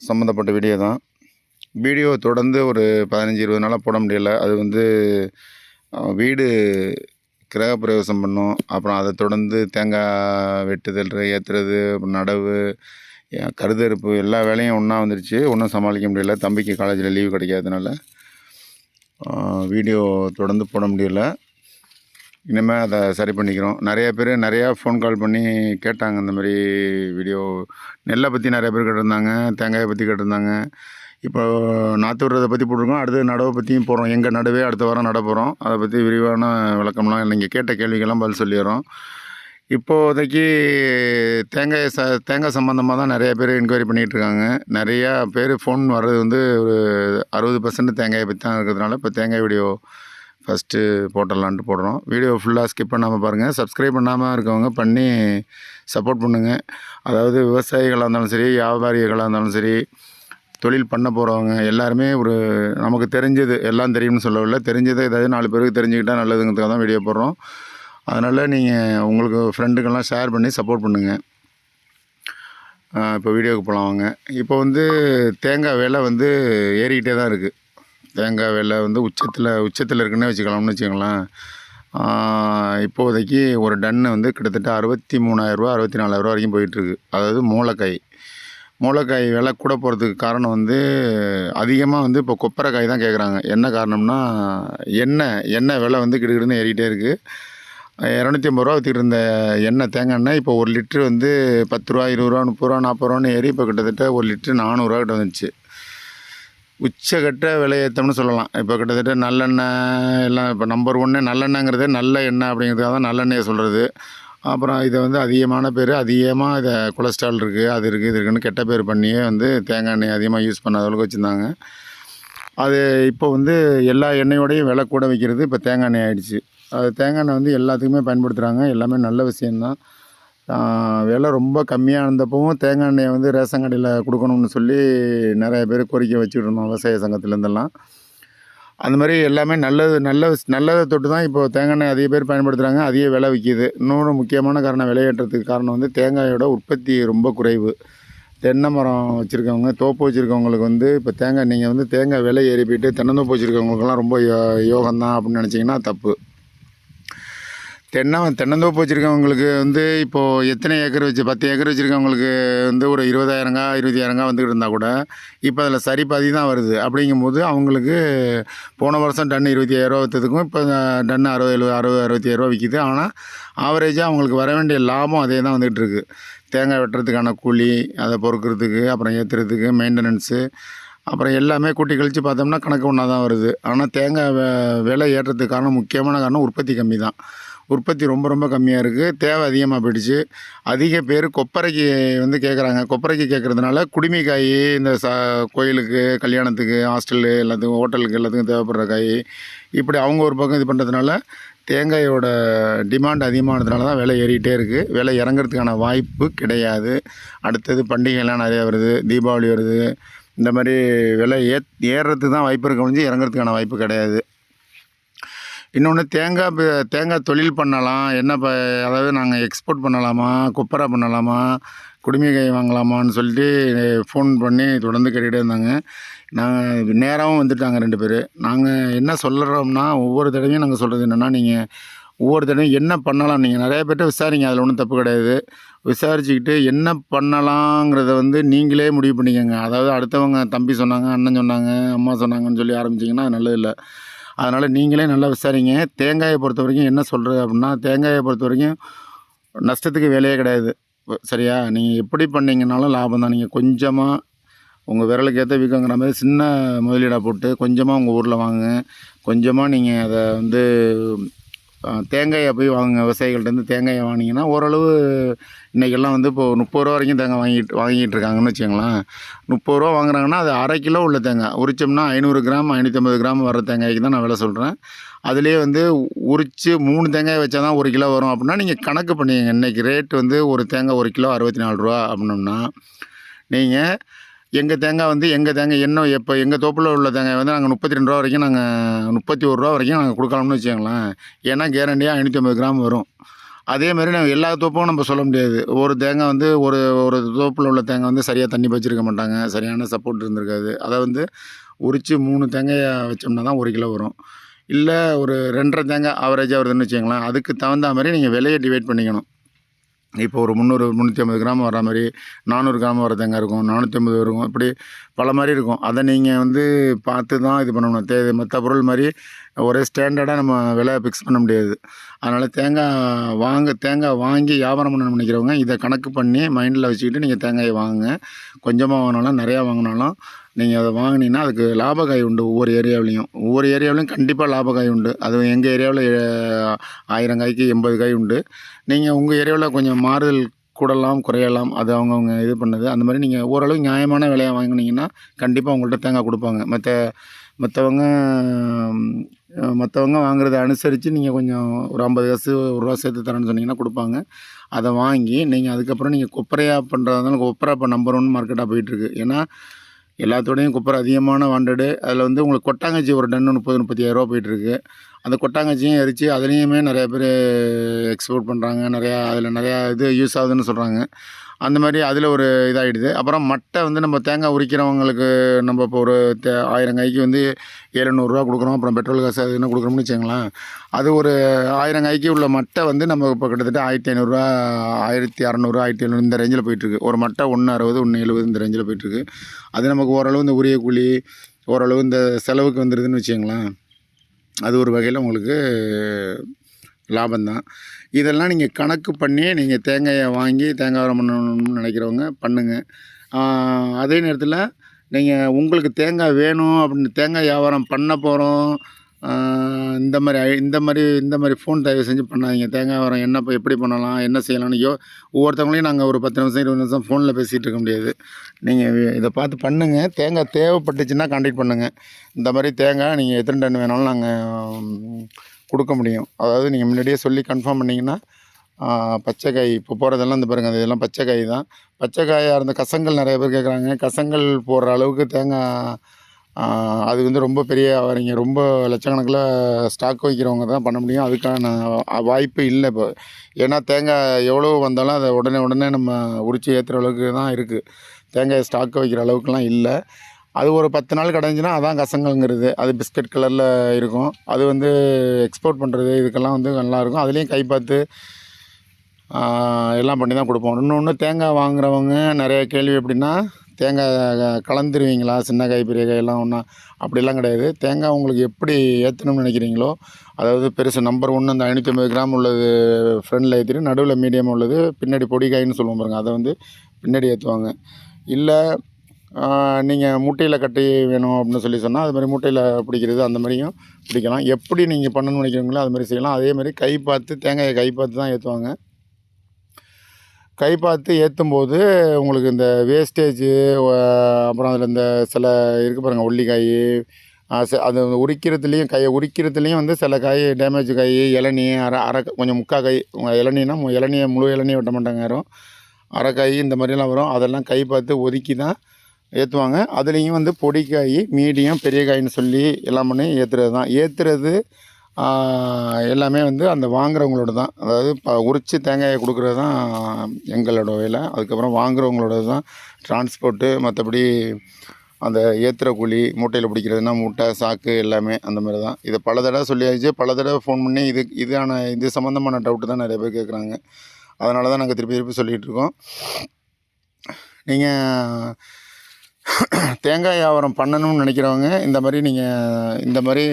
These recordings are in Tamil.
சம்மந்தப்பட்ட வீடியோ தான். வீடியோ தொடர்ந்து ஒரு பதினஞ்சு இருபது நாளாக போட முடியல. அது வந்து வீடு கிரகப்பிரவேசம் பண்ணோம். அப்புறம் அதை தொடர்ந்து தேங்காய் வெட்டுதல் ஏற்றுறது அப்புறம் நடவு கருதறுப்பு எல்லா வேலையும் ஒன்றா வந்துருச்சு. ஒன்றும் சமாளிக்க முடியல. தம்பிக்கு காலேஜில் லீவு கிடைக்காதனால வீடியோ தொடர்ந்து போட முடியல. இனிமேல் அதை சரி பண்ணிக்கிறோம். நிறையா பேர் நிறையா ஃபோன் கால் பண்ணி கேட்டாங்க இந்த மாதிரி வீடியோ நெல்லை பற்றி நிறைய பேர் கேட்டிருந்தாங்க தேங்காயை பற்றி கேட்டிருந்தாங்க. இப்போ நாற்று விடுறதை பற்றி போட்டிருக்கோம். அடுத்து நடவை பற்றியும் போகிறோம் எங்கள் நடுவே அடுத்த வாரம் நட போகிறோம் அதை பற்றி விரிவான விளக்கம்லாம் நீங்கள் கேட்ட கேள்விக்கெல்லாம் பதில் சொல்லிடுறோம். இப்போதைக்கு தேங்காய் ச தேங்காய் சம்மந்தமாக தான் நிறைய பேர் என்கொயரி பண்ணிகிட்டு இருக்காங்க நிறையா பேர் ஃபோன் வர்றது வந்து ஒரு அறுபது பர்சன்ட் தேங்காயை பற்றி தான் இருக்கிறதுனால இப்போ தேங்காய் வீடியோ ஃபஸ்ட்டு போட்டுடலான்ட்டு போடுறோம். வீடியோ ஃபுல்லாக ஸ்கிப் பண்ணாமல் பாருங்கள் சப்ஸ்கிரைப் பண்ணாமல் இருக்கவங்க பண்ணி சப்போர்ட் பண்ணுங்கள் அதாவது விவசாயிகளாக இருந்தாலும் சரி வியாபாரிகளாக இருந்தாலும் சரி தொழில் பண்ண போகிறவங்க எல்லாருமே ஒரு நமக்கு தெரிஞ்சது எல்லாம் தெரியும்னு சொல்லவில்லை. தெரிஞ்சதை ஏதாவது நாலு பேருக்கு தெரிஞ்சுக்கிட்டால் நல்லதுங்கிறதுக்காக தான் வீடியோ போடுறோம். அதனால் நீங்கள் உங்களுக்கு ஃப்ரெண்டுக்கெல்லாம் ஷேர் பண்ணி சப்போர்ட் பண்ணுங்கள் இப்போ வீடியோவுக்கு போகலாம் வாங்க. இப்போ வந்து தேங்காய் விலை வந்து ஏறிக்கிட்டே தான் இருக்குது தேங்காய் விலை வந்து உச்சத்தில் உச்சத்தில் இருக்குன்னே வச்சுக்கலாம்னு வச்சுக்கலாம் இப்போதைக்கு ஒரு டன்னு வந்து கிட்டத்தட்ட அறுபத்தி மூணாயிரரூவா அறுபத்தி நாலாயிரரூவா வரைக்கும் போயிட்டுருக்கு. அதாவது மூளைக்காய். மூளைக்காய் விலை கூட போகிறதுக்கு காரணம் வந்து அதிகமாக வந்து இப்போ கொப்பரைக்காய் தான் கேட்குறாங்க என்ன காரணம்னா எண்ணெய் எண்ணெய் விலை வந்து கிடுகிடுன்னு ஏறிக்கிட்டே இருக்குது இரநூத்தி ஐம்பது ரூபா விற்றுக்கிட்டு இருந்த எண்ணெய் தேங்காய் எண்ணெய் இப்போ ஒரு லிட்ரு வந்து பத்து ரூபா இருபது ரூபா முப்பது ரூபா நாற்பது ரூபான்னு ஏறி இப்போ கிட்டத்தட்ட ஒரு லிட்ரு நானூறுரூவா கிட்ட வந்துச்சு உச்சகட்ட விலையேற்றம்னு சொல்லலாம். இப்போ கிட்டத்தட்ட நல்லெண்ணெய் எல்லாம் இப்போ நம்பர் ஒன்று நல்லெண்ணெய்ங்கிறதே நல்ல எண்ணெய் அப்படிங்கிறதுக்காக தான் நல்லெண்ணெயை சொல்கிறது அப்புறம் இதை வந்து அதிகமான பேர் அதிகமாக இதை கொலஸ்ட்ரால் இருக்குது அது இருக்குது இது இருக்குன்னு கெட்ட பேர் பண்ணியே வந்து தேங்காய் எண்ணெய் அதிகமாக யூஸ் பண்ணாத அளவுக்கு வச்சுருந்தாங்க. அது இப்போ வந்து எல்லா எண்ணெயோடையும் விலை கூட வைக்கிறது இப்போ தேங்காய் எண்ணெய் ஆகிடுச்சு அது தேங்காய் எண்ணெய் வந்து எல்லாத்துக்குமே பயன்படுத்துகிறாங்க எல்லாமே நல்ல விஷயந்தான் விலை ரொம்ப கம்மியாக இருந்தப்பவும் தேங்காய் எண்ணெயை வந்து ரேஷன் கடையில் கொடுக்கணும்னு சொல்லி நிறைய பேர் கோரிக்கை வச்சுட்டு இருந்தோம் விவசாய சங்கத்துலேருந்தெல்லாம். அந்த மாதிரி எல்லாமே நல்லது நல்ல நல்லதை தொட்டு தான் இப்போ தேங்காய் எண்ணெய் அதிக பேர் பயன்படுத்துகிறாங்க அதிக விலை விற்கிது இன்னொரு முக்கியமான காரணம் விலையேற்றத்துக்கு காரணம் வந்து தேங்காயோட உற்பத்தி ரொம்ப குறைவு. தென்னை மரம் வச்சுருக்கவங்க தோப்பு வச்சுருக்கவங்களுக்கு வந்து இப்போ தேங்காய் நீங்கள் வந்து தேங்காய் விலை ஏறி போயிட்டு தென்னந்தோப்பு வச்சுருக்கவங்களுக்கெல்லாம் ரொம்ப யோ யோகம்தான் அப்படின்னு நினச்சிங்கன்னா தப்பு. தென்னை தென்னந்தோப்பு வச்சுருக்கவங்களுக்கு வந்து இப்போது எத்தனை ஏக்கர் வச்சு பத்து ஏக்கர் வச்சுருக்கவங்களுக்கு வந்து ஒரு இருபதாயிரங்கா இருபதாயிரங்கா வந்துக்கிட்டு இருந்தால் கூட இப்போ அதில் சரி பாதி தான் வருது. அப்படிங்கும்போது அவங்களுக்கு போன வருஷம் டன் இருபத்தி ஐயாயிரரூவா விற்றதுக்கும் இப்போ டன் அறுபது எழுபது அறுபது அறுபத்தி ஐயாயிரரூவா விற்கிது ஆனால் ஆவரேஜாக அவங்களுக்கு வர வேண்டிய லாபம் அதே தான் வந்துகிட்டு இருக்குது தேங்காய் வெட்டுறதுக்கான கூலி அதை பொறுக்கிறதுக்கு அப்புறம் ஏற்றுறதுக்கு மெயின்டெனன்ஸு அப்புறம் எல்லாமே கூட்டி கழித்து பார்த்தோம்னா கணக்கு ஒன்றா தான் வருது. ஆனால் தேங்காய் விலை ஏற்றத்துக்கு காரணம் முக்கியமான காரணம் உற்பத்தி கம்மி தான். உற்பத்தி ரொம்ப ரொம்ப கம்மியாக இருக்குது தேவை அதிகமாக போயிடுச்சு. அதிக பேர் கொப்பரைக்கு வந்து கேட்குறாங்க கொப்பரைக்கு கேட்குறதுனால குடிமை காய் இந்த ச கோயிலுக்கு கல்யாணத்துக்கு ஹாஸ்டலு எல்லாத்துக்கும் ஹோட்டலுக்கு எல்லாத்துக்கும் தேவைப்படுற காய் இப்படி அவங்க ஒரு பக்கம் இது பண்ணுறதுனால தேங்காயோட டிமாண்ட் அதிகமானதுனால தான் விலை ஏறிக்கிட்டே இருக்குது விலை இறங்குறதுக்கான வாய்ப்பு கிடையாது. அடுத்தது பண்டிகைலாம் நிறையா வருது. தீபாவளி வருது. இந்த மாதிரி விலை ஏ ஏறுறதுக்கு தான் வாய்ப்பு இருக்க முடிஞ்சு இறங்குறதுக்கான வாய்ப்பு கிடையாது. இன்னொன்று தேங்காய் தேங்காய் தொழில் பண்ணலாம். என்ன ப அதாவது நாங்கள் எக்ஸ்போர்ட் பண்ணலாமா கொப்பரை பண்ணலாமா குடிமைக்காய் வாங்கலாமான்னு சொல்லிட்டு ஃபோன் பண்ணி தொடர்ந்து கேட்டுகிட்டே இருந்தாங்க. நாங்கள் நேராகவும் வந்துட்டாங்க ரெண்டு பேர். நாங்கள் என்ன சொல்கிறோம்னா ஒவ்வொரு தடவையும் நாங்கள் சொல்கிறது என்னென்னா நீங்கள் ஒவ்வொரு தடவையும் என்ன பண்ணலாம் நீங்கள் நிறைய பேர்ட்ட விசாரிங்க அதில் ஒன்றும் தப்பு கிடையாது. விசாரிச்சுக்கிட்டு என்ன பண்ணலாங்கிறத வந்து நீங்களே முடிவு பண்ணிக்கோங்க. அதாவது அடுத்தவங்க தம்பி சொன்னாங்க அண்ணன் சொன்னாங்க அம்மா சொன்னாங்கன்னு சொல்லி ஆரம்பிச்சிங்கன்னா அது நல்லதில்லை. அதனால் நீங்களே நல்லா விசாரிங்க. தேங்காயை பொறுத்த வரைக்கும் என்ன சொல்கிறது அப்படின்னா தேங்காயை பொறுத்த வரைக்கும் நஷ்டத்துக்கு வேலையே கிடையாது. சரியா? நீங்கள் எப்படி பண்ணிங்கனாலும் லாபம் தான். நீங்கள் கொஞ்சமாக உங்கள் விரலுக்கு ஏற்ற வீக்கங்கிற மாதிரி சின்ன முதலீடாக போட்டு கொஞ்சமாக உங்கள் ஊரில் வாங்குங்க. கொஞ்சமாக நீங்கள் அதை வந்து தேங்காயை போய் வாங்க விவசாயிகள்ட்டேருந்து தேங்காயை வாங்கினீங்கன்னா ஓரளவு இன்றைக்கெல்லாம் வந்து இப்போது முப்பது ரூபா வரைக்கும் தேங்காய் வாங்கிட்டு வாங்கிட்டு இருக்காங்கன்னு வச்சுக்கோங்களேன். முப்பது ரூபா வாங்குறாங்கன்னா அது அரை கிலோ உள்ள தேங்காய். உரிச்சோம்னா ஐநூறு கிராம் ஐநூற்றம்பது கிராம் வர தேங்காய்க்கு தான் நான் விலை சொல்கிறேன் அதுலேயே வந்து உரித்து மூணு தேங்காய் வச்சா தான் ஒரு கிலோ வரும் அப்படின்னா நீங்கள் கணக்கு பண்ணிங்க இன்றைக்கி ரேட் வந்து ஒரு தேங்காய் ஒரு கிலோ அறுபத்தி நாலு ரூபா அப்படின்னோம்னா நீங்கள் எங்கள் தேங்காய் வந்து எங்கள் தேங்காய் என்ன எப்போ எங்கள் தோப்பில் உள்ள தேங்காய் வந்து நாங்கள் முப்பத்தி ரெண்டு ரூபா வரைக்கும் நாங்கள் முப்பத்தி ஒரு ரூபா வரைக்கும் நாங்கள் கொடுக்கலாம்னு வச்சுக்கோங்களேன். ஏன்னா கேரண்டியாக ஐநூற்றி ஐம்பது கிராம் வரும். அதே மாதிரி நம்ம எல்லா தோப்பும் நம்ம சொல்ல முடியாது. ஒரு தேங்காய் வந்து ஒரு ஒரு தோப்பில் உள்ள தேங்காய் வந்து சரியாக தண்ணி வச்சிருக்க மாட்டாங்க. சரியான சப்போர்ட் இருந்திருக்காது. அதை வந்து உரித்து மூணு தேங்காயை வச்சோம்னா தான் ஒரு கிலோ வரும். இல்லை ஒரு ரெண்டரை தேங்காய் ஆவரேஜாக வருதுன்னு வச்சுக்கோங்களேன். அதுக்கு தகுந்த மாதிரி நீங்கள் விலையை டிவைட் பண்ணிக்கணும். இப்போ ஒரு முந்நூறு முந்நூற்றி ஐம்பது கிராம் வர மாதிரி நானூறு கிராம் வர தேங்காய் இருக்கும் நானூற்றி ஐம்பது இருக்கும் இப்படி பல மாதிரி இருக்கும். அதை நீங்கள் வந்து பார்த்து தான் இது பண்ணணும். தே மற்ற பொருள் மாதிரி ஒரே ஸ்டாண்டர்டாக நம்ம விலை ஃபிக்ஸ் பண்ண முடியாது. அதனால் தேங்காய் வாங்க தேங்காய் வாங்கி வியாபாரம் பண்ணணும்னு நினைக்கிறவங்க இதை கணக்கு பண்ணி மைண்டில் வச்சுக்கிட்டு நீங்கள் தேங்காயை வாங்குங்க. கொஞ்சமாக வாங்கினாலும் நிறையா வாங்கினாலும் நீங்கள் அதை வாங்கினீங்கன்னா அதுக்கு லாபகாய் உண்டு ஒவ்வொரு ஏரியாவிலையும். ஒவ்வொரு ஏரியாவிலையும் கண்டிப்பாக லாபகாய் உண்டு. அது எங்கள் ஏரியாவில் ஆயிரம் காய்க்கு எண்பது காய் உண்டு. நீங்கள் உங்கள் ஏரியாவில் கொஞ்சம் மாறுதல் கூடலாம் குறையலாம் அது அவங்கவுங்க இது பண்ணது. அந்த மாதிரி நீங்கள் ஓரளவு நியாயமான விலையை வாங்கினீங்கன்னா கண்டிப்பாக உங்கள்கிட்ட தேங்காய் கொடுப்பாங்க. மற்ற மற்றவங்க மற்றவங்க வாங்குறத அனுசரித்து நீங்கள் கொஞ்சம் ஒரு ஐம்பது காசு ஒரு ரூபா சேர்த்து தரேன்னு சொன்னீங்கன்னா கொடுப்பாங்க. அதை வாங்கி நீங்கள் அதுக்கப்புறம் நீங்கள் கொப்பரையாக பண்ணுறதுனால கொப்பரை இப்போ நம்பர் ஒன் மார்க்கெட்டாக போயிட்டுருக்கு. ஏன்னா எல்லாத்தோடையும் குப்பரை அதிகமான வாண்டடு. அதில் வந்து உங்களுக்கு கொட்டாங்கச்சி ஒரு டன்னு முப்பது முப்பத்தி ரூபா போயிட்டுருக்கு. அந்த கொட்டாங்கச்சியும் எரித்து அதுலேயுமே நிறையா பேர் எக்ஸ்போர்ட் பண்ணுறாங்க நிறையா அதில் நிறையா இது யூஸ் ஆகுதுன்னு சொல்கிறாங்க அந்த மாதிரி அதில் ஒரு இதாகிடுது அப்புறம் மட்டை வந்து நம்ம தேங்காய் உரிக்கிறவங்களுக்கு நம்ம இப்போ ஒரு தே ஆயிரம் காய்க்கு வந்து எழுநூறுவா கொடுக்குறோம். அப்புறம் பெட்ரோல் காசு அது என்ன கொடுக்குறோம்னு வச்சுங்களேன் அது ஒரு ஆயிரம் காய்க்கு உள்ள மட்டை வந்து நம்ம இப்போ கிட்டத்தட்ட ஆயிரத்தி ஐநூறுரூவா ஆயிரத்தி அறநூறுவா ஆயிரத்தி எழுநூறு இந்த ரேஞ்சில் போயிட்டுருக்கு. ஒரு மட்டை ஒன்று அறுபது ஒன்று எழுபது இந்த ரேஞ்சில் போயிட்டுருக்கு. அது நமக்கு ஓரளவு இந்த உரிய கூலி ஓரளவு இந்த செலவுக்கு வந்துடுதுன்னு வச்சுங்களேன் அது ஒரு வகையில் உங்களுக்கு லாபம்தான். இதெல்லாம் நீங்கள் கணக்கு பண்ணி நீங்கள் தேங்காயை வாங்கி தேங்காய் உரம் பண்ணணும்னு நினைக்கிறவங்க பண்ணுங்கள் அதே நேரத்தில் நீங்கள் உங்களுக்கு தேங்காய் வேணும் அப்படின்னு தேங்காய் வியாபாரம் பண்ண போகிறோம் இந்த மாதிரி இந்த மாதிரி இந்த மாதிரி ஃபோன் தயவு செஞ்சு பண்ணாதீங்க. தேங்காய் வரம் என்ன இப்போ எப்படி பண்ணலாம் என்ன செய்யலாம்னு யோ ஒவ்வொருத்தவங்களையும் நாங்கள் ஒரு பத்து நிமிஷம் இருபது நிமிஷம் ஃபோனில் பேசிகிட்டு இருக்க முடியாது. நீங்கள் இதை பார்த்து பண்ணுங்கள் தேங்காய் தேவைப்பட்டுச்சுன்னா கான்டாக்ட் பண்ணுங்கள் இந்த மாதிரி தேங்காய் நீங்கள் எத்தனை டன் வேணாலும் நாங்கள் கொடுக்க முடியும். அதாவது நீங்கள் முன்னாடியே சொல்லி கன்ஃபார்ம் பண்ணிங்கன்னா பச்சைக்காய் இப்போ போகிறதெல்லாம் இந்த பாருங்கள் அது இதெல்லாம் பச்சைக்காய் தான். பச்சைக்காயாக இருந்த கசங்கள் நிறைய பேர் கேட்குறாங்க கசங்கள் போடுற அளவுக்கு தேங்காய் அது வந்து ரொம்ப பெரிய வரீங்க ரொம்ப லட்சக்கணக்கில் ஸ்டாக் வைக்கிறவங்க தான் பண்ண முடியும். அதுக்கான வாய்ப்பு இல்லை இப்போ. ஏன்னா தேங்காய் எவ்வளோ வந்தாலும் அதை உடனே உடனே நம்ம உரித்து ஏற்றுற அளவுக்கு தான் இருக்குது தேங்காய் ஸ்டாக் வைக்கிற அளவுக்குலாம் இல்லை. அது ஒரு பத்து நாள் கிடந்துச்சுன்னா அதான் கசங்கங்கிறது அது பிஸ்கட் கலரில் இருக்கும். அது வந்து எக்ஸ்போர்ட் பண்ணுறது இதுக்கெல்லாம் வந்து நல்லாயிருக்கும். அதுலேயும் கை பார்த்து எல்லாம் பண்ணி தான் கொடுப்போம் இன்னொன்று தேங்காய் வாங்குறவங்க நிறைய கேள்வி எப்படின்னா தேங்காய் கலந்துருவீங்களா? சின்ன காய் பெரிய காயெல்லாம் ஒன்றா அப்படிலாம் கிடையாது. தேங்காய் உங்களுக்கு எப்படி ஏற்றணும்னு நினைக்கிறீங்களோ அதாவது பெருசு நம்பர் ஒன்று அந்த ஐநூற்றி ஐம்பது கிராம் உள்ளது ஃப்ரண்டில் ஏற்றிட்டு நடுவில் மீடியம் உள்ளது பின்னாடி பொடி காயின்னு சொல்லுவோம் பாருங்க அதை வந்து பின்னாடி ஏற்றுவாங்க இல்லை நீங்கள் மூட்டையில் கட்டி வேணும் அப்படின்னு சொல்லி சொன்னால் அது மாதிரி மூட்டையில் பிடிக்கிறது அந்த மாதிரியும் பிடிக்கலாம். எப்படி நீங்கள் பண்ணணும்னு நினைக்கிறீங்களோ அது மாதிரி செய்யலாம். அதே மாதிரி கை பார்த்து தேங்காயை கை பார்த்து தான் ஏற்றுவாங்க கை பார்த்து ஏற்றும் போது உங்களுக்கு இந்த வேஸ்டேஜு அப்புறம் அதில் இந்த சில இருக்குது பாருங்கள் உள்ளிக்காய் அது உரிக்கிறதுலேயும் கையை உரிக்கிறதுலேயும் வந்து சில காய் டேமேஜ் காய் இளநீ அரை அரை கொஞ்சம் முக்கா காய் இளநீனா இளநியை முழு இளநியை வெட்ட மாட்டாங்க யாரும். அரைக்காய் இந்த மாதிரிலாம் வரும். அதெல்லாம் கை பார்த்து ஒதுக்கி தான் ஏற்றுவாங்க அதுலேயும் வந்து பொடிக்காய் மீடியம் பெரிய காயின்னு சொல்லி எல்லாம் பண்ணி ஏற்றுறது தான். ஏற்றுறது எல்லாமே வந்து அந்த வாங்குறவங்களோட தான். அதாவது இப்போ உரித்து தேங்காயை கொடுக்குறது தான் எங்களோட வேலை. அதுக்கப்புறம் வாங்குறவங்களோட தான். டிரான்ஸ்போர்ட்டு மற்றபடி அந்த ஏற்றுற கூலி மூட்டையில் பிடிக்கிறதுனா மூட்டை சாக்கு எல்லாமே அந்த மாதிரி தான். இதை பல தடவை சொல்லியாச்சு. பல தடவை ஃபோன் பண்ணி இது இதான இது சம்மந்தமான டவுட்டு தான் நிறைய பேர் கேட்குறாங்க அதனால தான் நாங்கள் திருப்பி திருப்பி சொல்லிகிட்ருக்கோம் நீங்கள் தேங்காய் வியாபாரம் பண்ணணும்னு நினைக்கிறவங்க இந்த மாதிரி நீங்கள் இந்த மாதிரி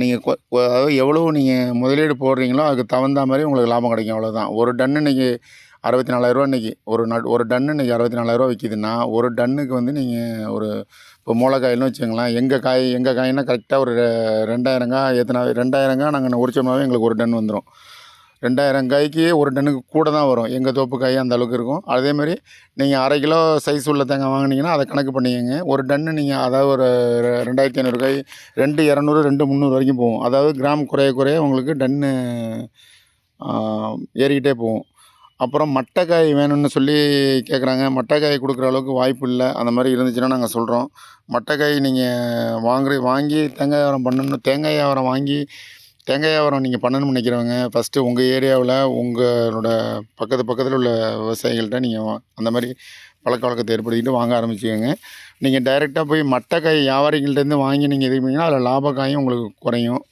நீங்கள் அதாவது எவ்வளோ நீங்கள் முதலீடு போடுறீங்களோ அதுக்கு தகுந்த மாதிரி உங்களுக்கு லாபம் கிடைக்கும் அவ்வளோதான் ஒரு டன் இன்றைக்கி அறுபத்தி நாலாயிரரூவா இன்றைக்கி ஒரு நட் ஒரு டன்னு இன்றைக்கி அறுபத்தி நாலாயிரரூவா விற்கிதுன்னா ஒரு டன்னுக்கு வந்து நீங்கள் ஒரு இப்போ மூளைக்காயிலும் வச்சுங்களேன் எங்கள் காய் எங்கள் காய்னால் கரெக்டாக ஒரு ரெ- ரெண்டாயிரம் காய் எத்தனை ரெண்டாயிரம் காய் நாங்கள் உரிச்சோம்னாவே எங்களுக்கு ஒரு டன் வந்துடும் ரெண்டாயிரம் காய்க்கு ஒரு டன்னுக்கு கூட தான் வரும். எங்கள் தோப்பு காய் அந்த அளவுக்கு இருக்கும். அதேமாதிரி நீங்கள் அரை கிலோ சைஸ் உள்ள தேங்காய் வாங்குனீங்கன்னா அதை கணக்கு பண்ணிக்கோங்க. ஒரு டன்னு நீங்கள் அதாவது ஒரு ரெண்டாயிரத்தி ஐநூறு காய் ரெண்டு இரநூறு ரெண்டு முந்நூறு வரைக்கும் போகும். அதாவது கிராம் குறைய குறைய உங்களுக்கு டன்னு ஏறிக்கிட்டே போகும். அப்புறம் மட்டைக்காய் வேணும்னு சொல்லி கேட்குறாங்க மட்டைக்காய் கொடுக்குற அளவுக்கு வாய்ப்பு இல்லை. அந்த மாதிரி இருந்துச்சுன்னா நாங்கள் சொல்கிறோம் மட்டைக்காய் நீங்கள் வாங்குற வாங்கி தேங்காய் வியாபாரம் பண்ணணும். தேங்காய் வியாபாரம் வாங்கி தேங்காய் வியாபாரம் நீங்கள் பண்ணணும்னு நினைக்கிறவங்க ஃபஸ்ட்டு உங்கள் ஏரியாவில் உங்களோட பக்கத்து பக்கத்தில் உள்ள விவசாயிகள்கிட்ட நீங்கள் அந்த மாதிரி பழக்க வழக்கத்தை ஏற்படுத்திக்கிட்டு வாங்க ஆரம்பிச்சுக்கோங்க. நீங்கள் டைரெக்டாக போய் மட்டைக்காய் வியாபாரிகள்ட்டேருந்து வாங்கி நீங்கள் இது பண்ணிங்கன்னா அதில் லாபக்காயும் உங்களுக்கு குறையும்.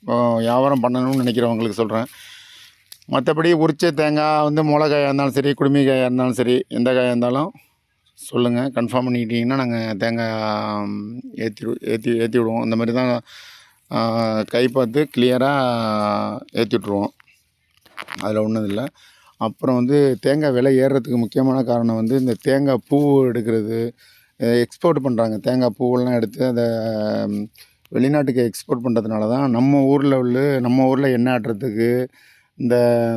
வியாபாரம் பண்ணணும்னு நினைக்கிறவங்களுக்கு சொல்கிறேன் மற்றபடி உரிச்ச தேங்காய் வந்து மிளகாயாக இருந்தாலும் சரி குடுமி காயாக இருந்தாலும் சரி எந்த காயாக இருந்தாலும் சொல்லுங்கள் கன்ஃபார்ம் பண்ணிக்கிட்டிங்கன்னா நாங்கள் தேங்காய் ஏற்றி ஏற்றி ஏற்றி விடுவோம். இந்த மாதிரி தான் கை பார்த்து கிளியராக ஏற்றி விட்ருவோம் அதில் ஒன்றும் இல்லை. அப்புறம் வந்து தேங்காய் விலை ஏறுறதுக்கு முக்கியமான காரணம் வந்து இந்த தேங்காய் பூ எடுக்கிறது. எக்ஸ்போர்ட் பண்ணுறாங்க தேங்காய் பூவெல்லாம் எடுத்து அதை வெளிநாட்டுக்கு எக்ஸ்போர்ட் பண்ணுறதுனால தான் நம்ம ஊரில் உள்ள நம்ம ஊரில் எண்ணெய் ஆட்டுறதுக்கு இந்த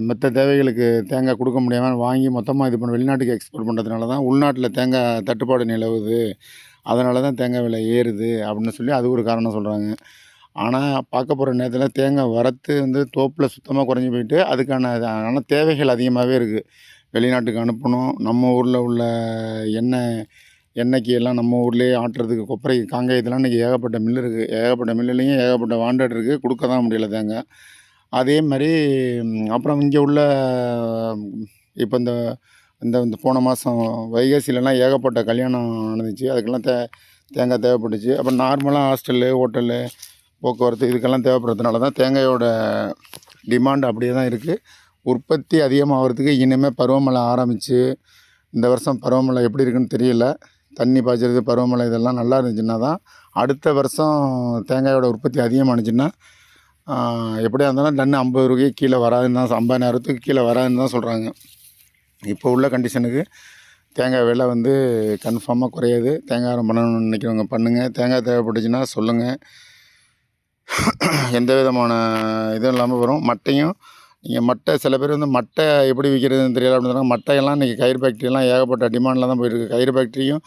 மற்ற தேவைகளுக்கு தேங்காய் கொடுக்க முடியாமல் வாங்கி மொத்தமாக இது பண்ண வெளிநாட்டுக்கு எக்ஸ்போர்ட் பண்ணுறதுனால தான் உள்நாட்டில் தேங்காய் தட்டுப்பாடு நிலவுது. அதனால தான் தேங்காய் விலை ஏறுது அப்படின்னு சொல்லி அது ஒரு காரணம் சொல்கிறாங்க ஆனால் பார்க்க போகிற நேரத்தில் தேங்காய் வரத்து வந்து தோப்பில் சுத்தமாக குறைஞ்சி போயிட்டு அதுக்கான ஆனால் தேவைகள் அதிகமாகவே இருக்குது வெளிநாட்டுக்கு அனுப்பணும். நம்ம ஊரில் உள்ள எண்ணெய் எண்ணெய்க்கு எல்லாம் நம்ம ஊர்லேயே ஆட்டுறதுக்கு கொப்பரை காங்காயத்தெல்லாம் இன்றைக்கி ஏகப்பட்ட மில் இருக்குது ஏகப்பட்ட மில்லுலேயும் ஏகப்பட்ட வாண்டட் இருக்குது கொடுக்க தான் முடியல தேங்காய். அதே மாதிரி அப்புறம் இங்கே உள்ள இப்போ இந்த இந்த இந்த போன மாதம் வைகாசிலலாம் ஏகப்பட்ட கல்யாணம் நடந்துச்சு. அதுக்கெல்லாம் தே தேங்காய் தேவைப்பட்டுச்சு. அப்புறம் நார்மலாக ஹாஸ்டலு ஹோட்டலு போக்குவரத்து இதுக்கெல்லாம் தேவைப்படுறதுனால தான் தேங்காயோட டிமாண்ட் அப்படியே தான் இருக்குது. உற்பத்தி அதிகமாகிறதுக்கு இனிமேல் பருவமழை ஆரம்பித்து இந்த வருஷம் பருவமழை எப்படி இருக்குன்னு தெரியல. தண்ணி பாய்ச்சறது பருவமழை இதெல்லாம் நல்லா இருந்துச்சுன்னா தான் அடுத்த வருஷம் தேங்காயோட உற்பத்தி அதிகமானுச்சுன்னா எப்படியா இருந்தாலும் டன் ஐம்பது ரூபாய்க்கு கீழே வராதுன்னு தான் ஐம்பதாயிரத்துக்கு கீழே வராதுன்னு தான் சொல்கிறாங்க இப்போ உள்ள கண்டிஷனுக்கு தேங்காய் விலை வந்து கன்ஃபார்மாக குறையாது. தேங்காய் பண்ணணும்னு நினைக்கிறவங்க பண்ணுங்கள் தேங்காய் தேவைப்பட்டுச்சுன்னா சொல்லுங்கள் எந்த விதமான இதுவும் இல்லாமல் வரும். மட்டையும் நீங்கள் மட்டை சில பேர் வந்து மட்டை எப்படி விற்கிறதுன்னு தெரியல அப்படின்னு சொன்னாங்க. மட்டையெல்லாம் இன்றைக்கி கயிறு ஃபேக்ட்ரியெல்லாம் ஏகப்பட்ட டிமாண்டில் தான் போயிட்டுருக்கு. கயிறு ஃபேக்ட்ரியும்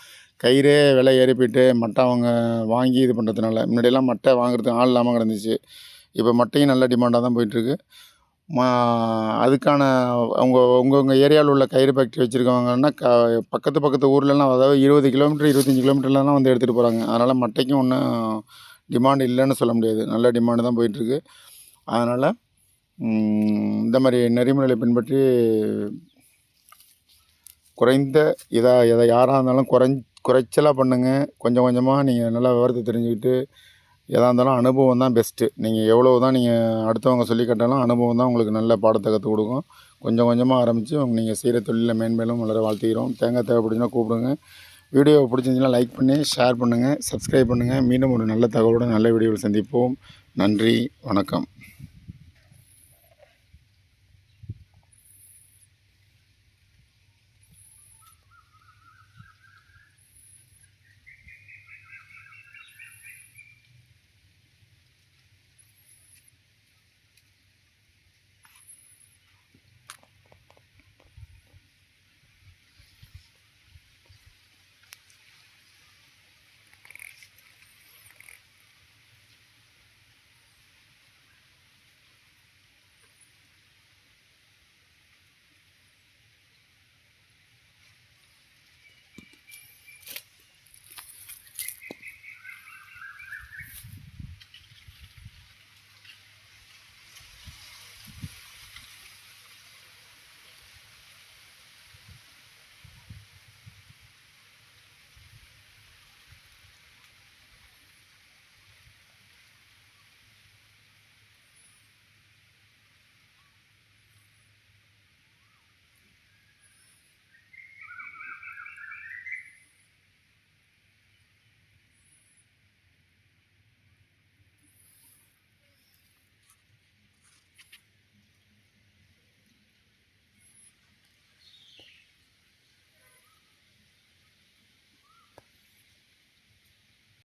கயிறே விலை ஏறி போயிட்டு மட்டை அவங்க வாங்கி இது பண்ணுறதுனால முன்னாடியெல்லாம் மட்டை வாங்குறதுக்கு ஆள் இல்லாமல் கிடந்துச்சு இப்போ மட்டையும் நல்ல டிமாண்டாக தான் போயிட்டுருக்கு. மா அதுக்கான அவங்க உங்கவுங்க ஏரியாவில் உள்ள கயிறு ஃபேக்ட்ரி வச்சுருக்கவங்கன்னா க பக்கத்து பக்கத்து ஊர்லலாம் அதாவது இருபது கிலோமீட்டர் இருபத்தஞ்சி கிலோமீட்டர்லாம் வந்து எடுத்துகிட்டு போகிறாங்க அதனால் மட்டைக்கும் ஒன்றும் டிமாண்ட் இல்லைன்னு சொல்ல முடியாது. நல்ல டிமாண்டு தான் போயிட்டுருக்கு. அதனால் இந்த மாதிரி நெறிமுறைகளை பின்பற்றி குறைந்த இதாக எதை யாராக இருந்தாலும் குறைஞ் குறைச்சலாக பண்ணுங்கள் கொஞ்சம் கொஞ்சமாக நீங்கள் நல்லா விவரத்தை தெரிஞ்சுக்கிட்டு எதாக இருந்தாலும் அனுபவம் தான் பெஸ்ட்டு நீங்கள் எவ்வளோ தான் நீங்கள் அடுத்தவங்க சொல்லி கேட்டாலும் அனுபவம் தான் உங்களுக்கு நல்ல பாடத்தை கற்றுக் கொடுக்கும். கொஞ்சம் கொஞ்சமாக ஆரம்பித்து நீங்கள் செய்கிற தொழிலில் மேன்மேலும் வளர வாழ்த்துக்கிறோம் தேங்காய் தேவைப்படுச்சுன்னா கூப்பிடுங்க. வீடியோ பிடிச்சிருந்துச்சுன்னா லைக் பண்ணி ஷேர் பண்ணுங்கள் சப்ஸ்கிரைப் பண்ணுங்கள் மீண்டும் ஒரு நல்ல தகவலுடன் நல்ல வீடியோவில் சந்திப்போம். நன்றி வணக்கம்.